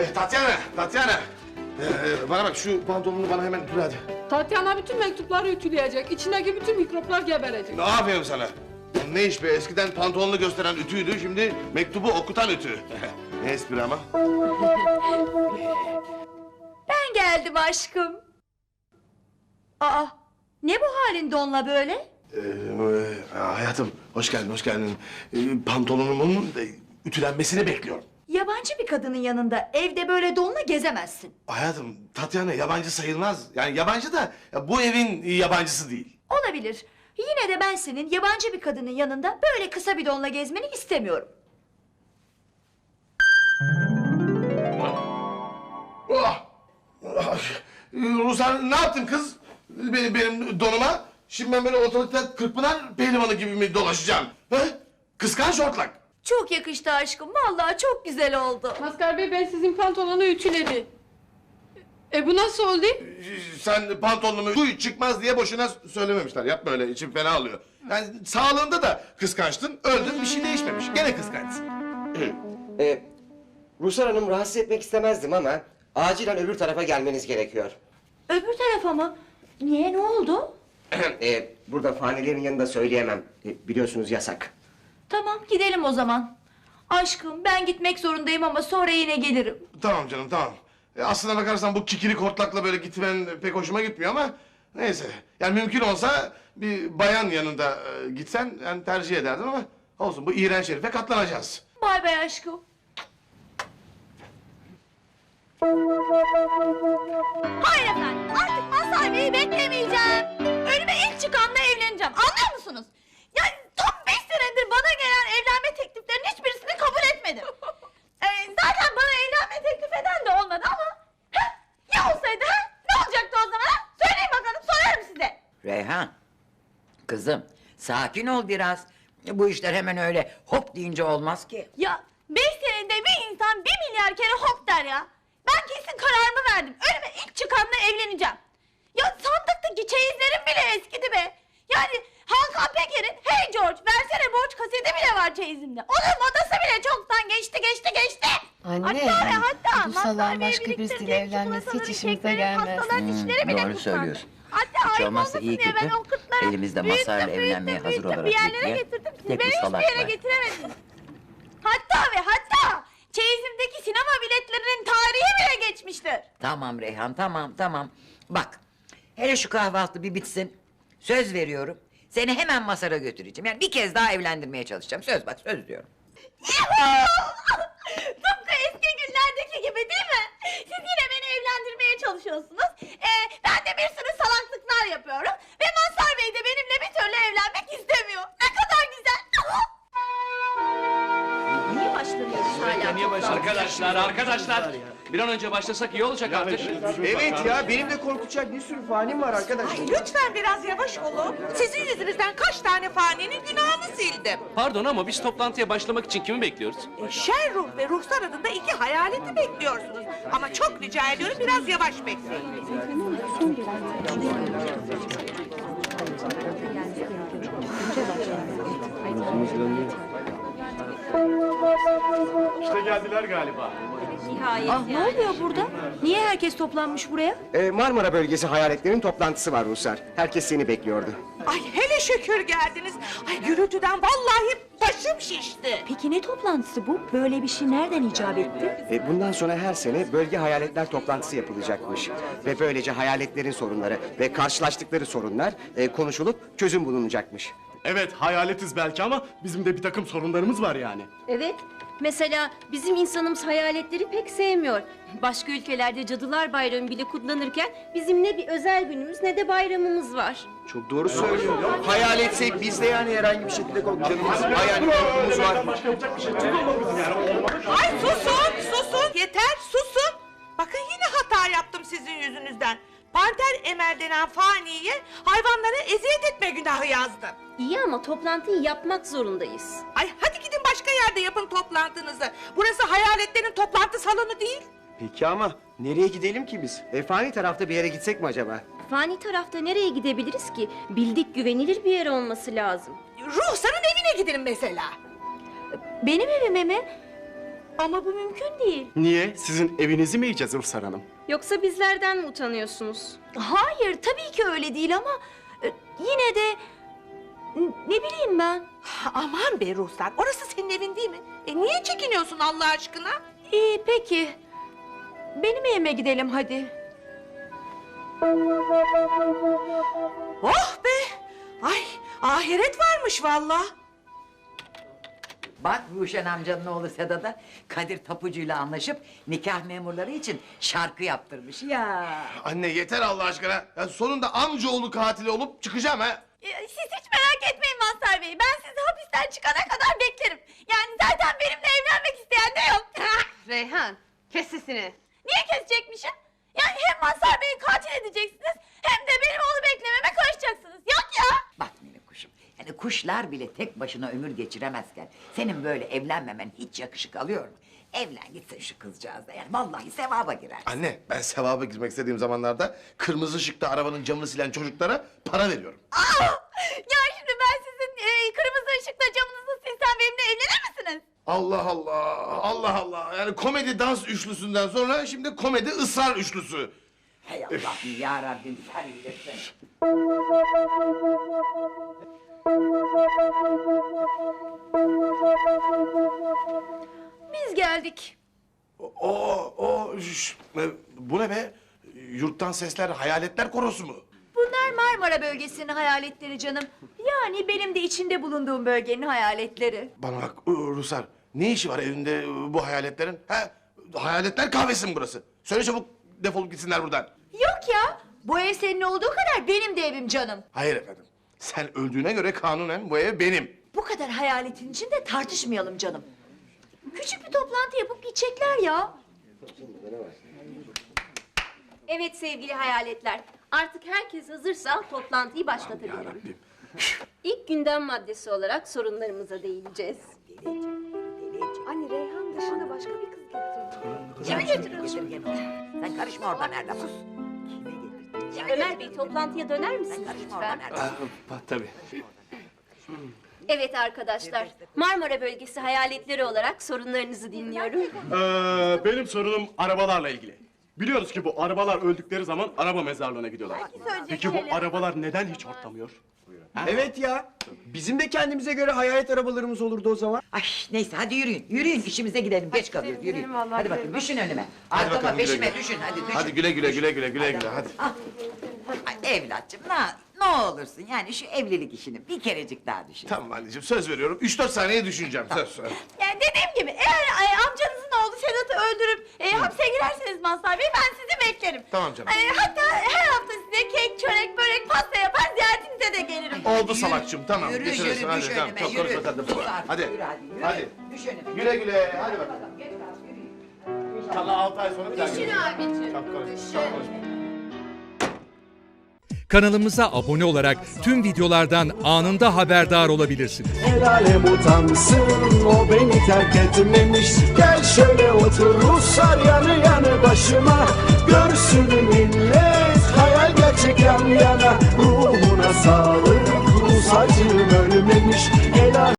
Eh, Tatyana, Tatyana. Ee, bana bak şu pantolonunu bana hemen ütüle hadi. Tatyana bütün mektupları ütüleyecek. İçindeki bütün mikroplar geberecek. Ne yapayım sana? Bu Ne iş be? Eskiden pantolonunu gösteren ütüydü, şimdi mektubu okutan ütü. ne espri ama? Ben geldim aşkım. Aa, ne bu halin donla böyle? Ee, e, hayatım, hoş geldin, hoş geldin. Ee, pantolonumun e, ütülenmesini bekliyorum. Yabancı bir kadının yanında evde böyle donla gezemezsin. Hayatım, Tatyana yabancı sayılmaz. Yani yabancı da ya bu evin yabancısı değil. Olabilir. Yine de ben senin yabancı bir kadının yanında böyle kısa bir donla gezmeni istemiyorum. Ah! Ah! Ruslan ne yaptın kız? Benim, benim donuma. Şimdi ben böyle ortalıkta Kırkpınar pehlivanı gibi mi dolaşacağım? Ha? Kıskanç ortlak. Çok yakıştı aşkım. Vallahi çok güzel oldu. Maskar Bey ben sizin pantolonu ütüledi. E bu nasıl oldu? Sen pantolonumu duy çıkmaz diye boşuna söylememişler. Yapma öyle içim fena alıyor. Yani sağlığında da kıskançtın, öldün bir şey değişmemiş. Gene kıskançsın. Ee, Ruslar Hanım rahatsız etmek istemezdim ama acilen öbür tarafa gelmeniz gerekiyor. Öbür tarafa mı? Niye ne oldu? ee, burada fanilerin yanında söyleyemem. Ee, biliyorsunuz yasak. Tamam gidelim o zaman. Aşkım ben gitmek zorundayım ama sonra yine gelirim. Tamam canım tamam. E, aslına bakarsan bu kikili hortlakla böyle gitmen pek hoşuma gitmiyor ama neyse. Yani mümkün olsa bir bayan yanında e, gitsen yani tercih ederdim ama olsun bu iğrenç herife katlanacağız. Bay bay aşkım. Hayır efendim artık Mazhar Bey'i beklemeyeceğim. Önüme ilk çıkanla evleneceğim musunuz? Yani tam beş senedir bana gelen evlenme tekliflerinin hiçbirisini kabul etmedim. Ee, zaten bana evlenme teklif eden de olmadı ama... heh, Ya olsaydı ha? Ne olacaktı o zaman ha? Söyleyin bakalım sorarım size. Reyhan, kızım sakin ol biraz. Bu işler hemen öyle hop deyince olmaz ki. Ya beş senede bir insan bir milyar kere hop der ya. Ben kesin kararımı verdim. Önüme ilk çıkanla evleneceğim. Ya sandıktaki çeyizlerim bile eskidi be. Yani Hakan Peker'in Hey George versene borç kaseti bile var çeyizimde. Onun modası bile çoktan geçti geçti geçti. Anne, hatta ve hatta bu Bey'e başka birisiyle evlenmesi hiç işimize gelmez. pastaların Hmm, dişleri bile doğru kutlandı. söylüyorsun. Hatta ayıp olmasın iyi diye ben kötü o kutları elimizde büyüttüm, evlenmeye hazır olarak bir yerlere bekleyen getirdim. Siz tek beni bir hiçbir salak yere var. getiremediniz. Hatta ve hatta çeyizimdeki sinema biletlerinin tarihi bile geçmiştir. Tamam Reyhan tamam tamam. Bak hele şu kahvaltı bir bitsin. Söz veriyorum. Seni hemen Masar'a götüreceğim. Yani bir kez daha evlendirmeye çalışacağım. Söz bak söz diyorum. Arkadaşlar, arkadaşlar. Bir an önce başlasak iyi olacak artık. Evet ya benim de korkacak bir sürü fanim var arkadaşlar. Lütfen biraz yavaş olun. Sizin yüzünüzden kaç tane faninin günahını sildim. Pardon ama biz toplantıya başlamak için kimi bekliyoruz? E, şer ruh ve ruhsar adında iki hayaleti bekliyorsunuz. Ama çok rica ediyorum biraz yavaş bekleyin. Ah ne oluyor burada? Niye herkes toplanmış buraya? Ee, Marmara bölgesi hayaletlerin toplantısı var Ruslar. Herkes seni bekliyordu. Ay hele şükür geldiniz. Ay gürültüden vallahi başım şişti. Peki ne toplantısı bu? Böyle bir şey nereden icap etti? E, bundan sonra her sene bölge hayaletler toplantısı yapılacakmış. Ve böylece hayaletlerin sorunları ve karşılaştıkları sorunlar e, konuşulup çözüm bulunacakmış. Evet hayaletiz belki ama bizim de bir takım sorunlarımız var yani. Evet. Mesela bizim insanımız hayaletleri pek sevmiyor. Başka ülkelerde Cadılar Bayramı bile kutlanırken bizim ne bir özel günümüz ne de bayramımız var. Çok doğru söylüyor. Hayaletsek biz de yani herhangi bir şekilde canımız hayal korkumuz var. Ay susun susun yeter susun. Bakın yine hata yaptım sizin yüzünüzden. Panter Emel denen faniye hayvanlara eziyet etme günahı yazdım. İyi ama toplantıyı yapmak zorundayız. Ay hadi gidin başka yerde yapın toplantınızı. Burası hayaletlerin toplantı salonu değil. Peki ama nereye gidelim ki biz? E, fani tarafta bir yere gitsek mi acaba? Fani tarafta nereye gidebiliriz ki? Bildik güvenilir bir yer olması lazım. Ruhsar'ın evine gidin mesela. Benim evime mi? Ama bu mümkün değil. Niye? Sizin evinizi mi yiyeceğiz Ruhsar Hanım? Yoksa bizlerden mi utanıyorsunuz? Hayır tabii ki öyle değil ama e, yine de ne bileyim ben. Aman be Ruhsar orası senin evin değil mi? E niye çekiniyorsun Allah aşkına? İyi peki. Benim evime gidelim hadi. Oh be! Ay ahiret varmış vallahi. Bak Ruşen amcanın oğlu Sedat'a Kadir Tapucu'yla anlaşıp nikah memurları için şarkı yaptırmış ya. Anne yeter Allah aşkına. Ya sonunda amcaoğlu katili olup çıkacağım ha. Siz hiç merak etmeyin Mazhar Bey. Ben sizi hapisten çıkana kadar beklerim. Yani zaten benimle evlenmek isteyen de yok. Reyhan kes sesini. Niye kesecekmişim? Yani hem Mazhar Bey'i katil edeceksiniz hem de benim onu beklememe karışacaksınız. Yok ya. Bak minik kuşum. Yani kuşlar bile tek başına ömür geçiremezken senin böyle evlenmemen hiç yakışık alıyor mu? Evlen gitsin şu kızcağızla yani vallahi sevaba girer. Anne ben sevaba girmek istediğim zamanlarda kırmızı ışıkta arabanın camını silen çocuklara para veriyorum. Aa! Ya şimdi ben sizin e, kırmızı ışıkla camınızı silsem benimle evlenir misiniz? Allah Allah, Allah Allah. Yani komedi dans üçlüsünden sonra şimdi komedi ısrar üçlüsü. Hey Allah'ım ya Rabbim sen bilirsin. Biz geldik. O, o, şş, e, bu ne be? Yurttan sesler hayaletler korosu mu? Bunlar Marmara bölgesinin hayaletleri canım. Yani benim de içinde bulunduğum bölgenin hayaletleri. Bana bak ıı, Rusar, ne işi var evinde ıı, bu hayaletlerin? Ha? Hayaletler kahvesi mi burası? Söyle çabuk defolup gitsinler buradan. Yok ya. Bu ev senin olduğu kadar benim de evim canım. Hayır efendim. Sen öldüğüne göre kanunen bu ev benim. Bu kadar hayaletin içinde tartışmayalım canım. Küçük bir toplantı yapıp gidecekler ya. Evet sevgili hayaletler. Artık herkes hazırsa toplantıyı başlatabilirim. Rabbim. İlk gündem maddesi olarak sorunlarımıza değineceğiz. Anne Reyhan dışında başka bir kız getirdi. Kimi getiriyorsun? Sen karışma orada nerede sus. Ömer Bey toplantıya döner misiniz lütfen? nerede? Tabii. Evet arkadaşlar. Marmara bölgesi hayaletleri olarak sorunlarınızı dinliyorum. Ee, benim sorunum arabalarla ilgili. Biliyoruz ki bu arabalar öldükleri zaman araba mezarlığına gidiyorlar. Peki bu arabalar neden hiç hortlamıyor? Evet ya. Bizim de kendimize göre hayalet arabalarımız olurdu o zaman. Ay neyse hadi yürüyün. Yürüyün işimize gidelim. Geç kalıyoruz yürüyün. gidelim vallahi, Hadi bakayım düşün önüme. Hadi Arkama bakalım, güle peşime güle. düşün hadi düşün. Hadi güle güle güle güle güle güle hadi. Ay, evlatçım ne, ne olursun yani şu evlilik işini bir kerecik daha düşün. Tamam anneciğim söz veriyorum. 3-4 saniye düşüneceğim söz. Yani dediğim gibi eğer e, amcanızın oğlu Sedat'ı öldürüp e, hapse girerseniz Mazhar Bey ben sizi beklerim. Tamam canım. E, hatta her hafta size kek, çörek, börek, pasta yapar ziyaretinize de gelirim. Oldu salakçım tamam. Yürü Getirirsin, yürü hadi, düş tamam, önüme çok yürü. konuşma kadın. Sus artık, Hadi. Yürü hadi yürü. Hadi. Düş önüme. Güle güle hadi bakalım. İnşallah 6 ay sonra bir daha Düşün geliriz. abicim. Çok konuşma, Düşün. çok konuşma. Kanalımıza abone olarak tüm videolardan anında haberdar olabilirsiniz. El alem utansın o beni terk etmemiş Gel şöyle otur Ruslar yanı yanı başıma Görsün millet Gerçek yana ruhuna sağlık Rus acım öyle